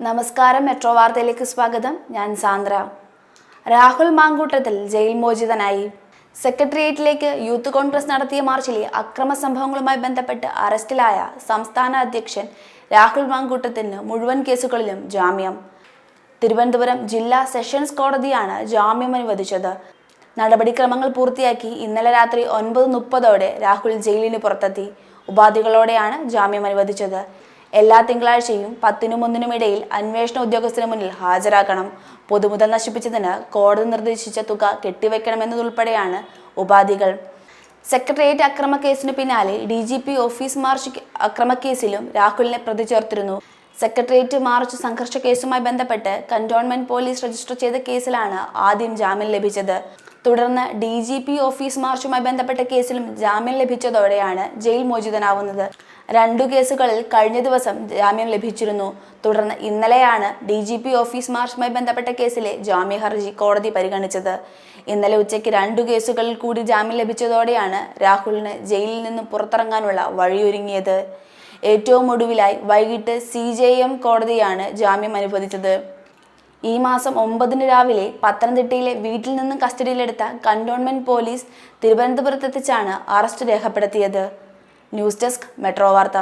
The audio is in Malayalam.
നമസ്കാരം മെട്രോ വാർത്തയിലേക്ക് സ്വാഗതം. ഞാൻ സാന്ദ്ര. രാഹുൽ മാങ്കൂട്ടത്തിൽ ജയിൽ മോചിതനായി. സെക്രട്ടേറിയറ്റിലേക്ക് യൂത്ത് കോൺഗ്രസ് നടത്തിയ മാർച്ചിലെ അക്രമ സംഭവങ്ങളുമായി ബന്ധപ്പെട്ട് അറസ്റ്റിലായ സംസ്ഥാന അധ്യക്ഷൻ രാഹുൽ മാങ്കൂട്ടത്തിന് മുഴുവൻ കേസുകളിലും ജാമ്യം. തിരുവനന്തപുരം ജില്ലാ സെഷൻസ് കോടതിയാണ് ജാമ്യം അനുവദിച്ചത്. നടപടിക്രമങ്ങൾ പൂർത്തിയാക്കി ഇന്നലെ രാത്രി ഒൻപത് മുപ്പതോടെ രാഹുൽ ജയിലിന് പുറത്തെത്തി. ഉപാധികളോടെയാണ് ജാമ്യം അനുവദിച്ചത്. എല്ലാ തിങ്കളാഴ്ചയും പത്തിനും ഒന്നിനും ഇടയിൽ അന്വേഷണ ഉദ്യോഗസ്ഥന് മുന്നിൽ ഹാജരാക്കണം. പൊതുമുതൽ നശിപ്പിച്ചതിന് കോടതി നിർദ്ദേശിച്ച തുക കെട്ടിവെക്കണമെന്നതുൾപ്പെടെയാണ് ഉപാധികൾ. സെക്രട്ടേറിയറ്റ് അക്രമക്കേസിന് പിന്നാലെ D G P office march അക്രമക്കേസിലും രാഹുലിനെ പ്രതി ചേർത്തിരുന്നു. സെക്രട്ടേറിയറ്റ് മാർച്ച് സംഘർഷ കേസുമായി ബന്ധപ്പെട്ട് കന്റോൺമെന്റ് പോലീസ് രജിസ്റ്റർ ചെയ്ത കേസിലാണ് ആദ്യം ജാമ്യം ലഭിച്ചത്. തുടർന്ന് ഡി ജി പി ഓഫീസ് മാർച്ചുമായി ബന്ധപ്പെട്ട കേസിലും ജാമ്യം ലഭിച്ചതോടെയാണ് ജയിൽ മോചിതനാവുന്നത്. രണ്ടു കേസുകളിൽ കഴിഞ്ഞ ദിവസം ജാമ്യം ലഭിച്ചിരുന്നു. തുടർന്ന് ഇന്നലെയാണ് ഡി ജി പി ഓഫീസ് മാർച്ചുമായി ബന്ധപ്പെട്ട കേസിലെ ജാമ്യ ഹർജി കോടതി പരിഗണിച്ചത്. ഇന്നലെ ഉച്ചയ്ക്ക് രണ്ടു കേസുകളിൽ കൂടി ജാമ്യം ലഭിച്ചതോടെയാണ് രാഹുലിന് ജയിലിൽ നിന്ന് പുറത്തിറങ്ങാനുള്ള വഴിയൊരുങ്ങിയത്. ഏറ്റവും ഒടുവിലായി വൈകിട്ട് സി കോടതിയാണ് ജാമ്യം അനുവദിച്ചത്. ഈ മാസം ഒമ്പതിന് രാവിലെ പത്തനംതിട്ടയിലെ വീട്ടിൽ നിന്നും കസ്റ്റഡിയിലെടുത്ത കണ്ടോൺമെന്റ് പോലീസ് തിരുവനന്തപുരത്തെത്തിച്ചാണ് അറസ്റ്റ് രേഖപ്പെടുത്തിയത്. ന്യൂസ് ഡെസ്ക് മെട്രോ വാർത്ത.